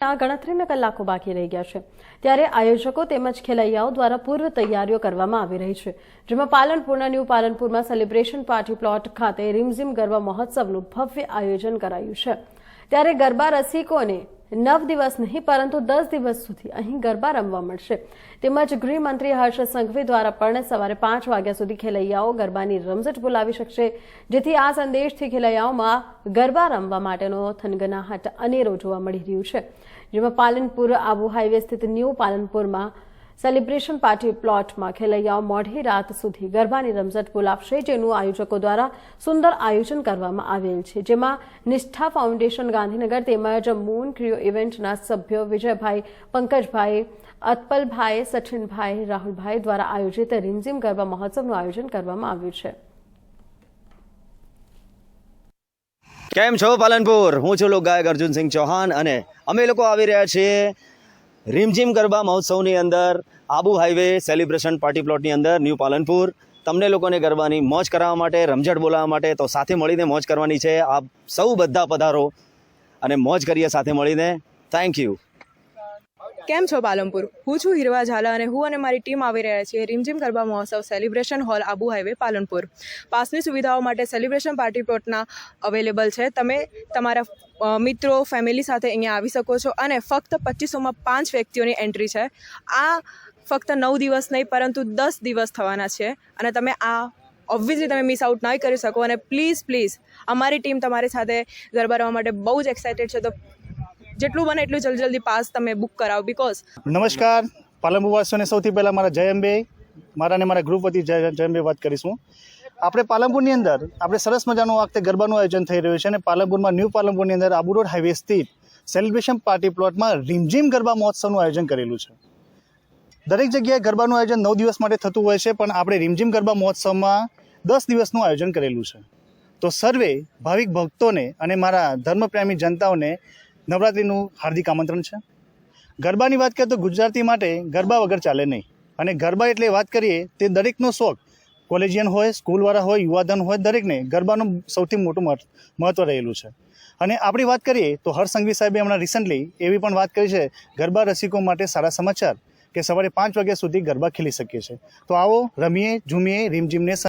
આ ગણતરીના કલાકો બાકી રહી ગયા છે. ત્યારે આયોજકો તેમજ ખેલૈયાઓ દ્વારા પૂર્વ તૈયારીઓ કરવામાં આવી રહી છે. જેમાં પાલનપુરના ન્યૂ પાલનપુરમાં સેલિબ્રેશન પાર્ટી પ્લોટ ખાતે રીમઝીમ ગરબા મહોત્સવનું ભવ્ય આયોજન કરાયું છે. ત્યારે ગરબા રસિકોને નવ દિવસ નહીં, પરંતુ દસ દિવસ સુધી અહીં ગરબા રમવા મળશે. તેમજ ગૃહમંત્રી હર્ષ સંઘવી દ્વારા પણ સવારે પાંચ વાગ્યા સુધી ખેલૈયાઓ ગરબાની રમઝટ બોલાવી શકશે, જેથી આ સંદેશથી ખેલૈયાઓમાં ગરબા રમવા માટેનો થનગનાહટ અનેરો જોવા મળી રહ્યું છે. જેમાં પાલનપુર આબુ હાઈવે સ્થિત ન્યૂ પાલનપુરમાં સેલિબ્રેશન પાર્ટી પ્લોટમાં ખેલૈયાઓ મોડી રાત સુધી ગરબાની રમઝટ બોલાવશે, જેનું આયોજકો દ્વારા સુંદર આયોજન કરવામાં આવેલ છે. જેમાં નિષ્ઠા ફાઉન્ડેશન ગાંધીનગર તેમજ મૂન ક્રિયો ઇવેન્ટના સભ્યો વિજયભાઈ પંકજભાઈ, અતપલભાઈ, સચિનભાઈ, રાહુલભાઈ દ્વારા આયોજિત રીમઝીમ ગરબા મહોત્સવનું આયોજન કરવામાં આવ્યું છે. કેમ છો પાલનપુર? હું છું અર્જુન અર્જુનસિંહ ચૌહાણ અને અમે લોકો આવી રહ્યા છીએ રીમઝીમ ગરબા મહોત્સવની અંદર આબુ હાઈવે સેલિબ્રેશન પાર્ટી પ્લોટની અંદર ન્યૂ પાલનપુર. તમને લોકોને ગરબાની મોજ કરાવવા માટે, રમઝટ બોલાવવા માટે તો સાથે મળીને મોજ કરવાની છે. આપ સૌ બધા પધારો અને મોજ કરીએ સાથે મળીને. થેન્ક યુ કેમ છો પાલનપુર હું છું હિરવા ઝાલા અને હું અને મારી ટીમ આવી રહ્યા છીએ રીમઝીમ ગરબા મહોત્સવ celebration hall Abu highway Palanpur. પાસની સુવિધાઓ માટે સેલિબ્રેશન પાર્ટી પ્લોટના અવેલેબલ છે. તમે તમારા મિત્રો, ફેમિલી સાથે અહીંયા આવી શકો છો અને ફક્ત પચીસોમાં પાંચ વ્યક્તિઓની એન્ટ્રી છે. આ ફક્ત નવ દિવસ નહીં, પરંતુ દસ દિવસ થવાના છે અને તમે આ ઓબ્વિયસલી તમે મિસ આઉટ નહીં કરી શકો અને પ્લીઝ પ્લીઝ અમારી ટીમ તમારી સાથે ગરબા રમવા માટે બહુ જ એક્સાઇટેડ છે. તો જેટલું બને એટલું જલ્દી જલ્દી પાસ તમે બુક કરાવો બિકોઝ નમસ્કાર. પાલનપુર વાસીઓને સૌથી પહેલાં મારા જય અંબે, મારા અને મારા ગ્રુપ વતી જય જય અંબે વાત કરીશું. આપણે પાલનપુરની અંદર, આપણે સરસ મજાનું આ વખતે ગરબાનું આયોજન થઈ રહ્યું છે અને પાલનપુરમાં ન્યૂ પાલનપુરની અંદર આબુ રોડ હાઈવે સ્થિત સેલિબ્રેશન પાર્ટી પ્લોટમાં રીમઝીમ ગરબા મહોત્સવનું આયોજન કરેલું છે. દરેક જગ્યાએ ગરબાનું આયોજન નવ દિવસ માટે થતું હોય છે, પણ આપણે રીમઝીમ ગરબા મહોત્સવમાં દસ દિવસનું આયોજન કરેલું છે. તો સર્વે ભાવિક ભક્તોને અને મારા ધર્મપ્રેમી જનતાઓને નવરાત્રિનું હાર્દિક આમંત્રણ છે. ગરબાની વાત કરીએ તો ગુજરાતી માટે ગરબા વગર ચાલે નહીં. અને ગરબા એટલે વાત કરીએ તે દરેકનો શોખ. કોલેજિયન હોય, સ્કૂલવાળા હોય, યુવાધન હોય, દરેકને ગરબાનું સૌથી મોટું મહત્ત્વ રહેલું છે. અને આપણી વાત કરીએ તો હર્ષ સંઘવી સાહેબે હમણાં રિસન્ટલી એવી પણ વાત કરી છે, ગરબા રસિકો માટે સારા સમાચાર કે સવારે પાંચ વાગ્યા સુધી ગરબા ખેલી શકીએ છીએ. તો આવો રમીએ, ઝૂમીએ રીમઝીમને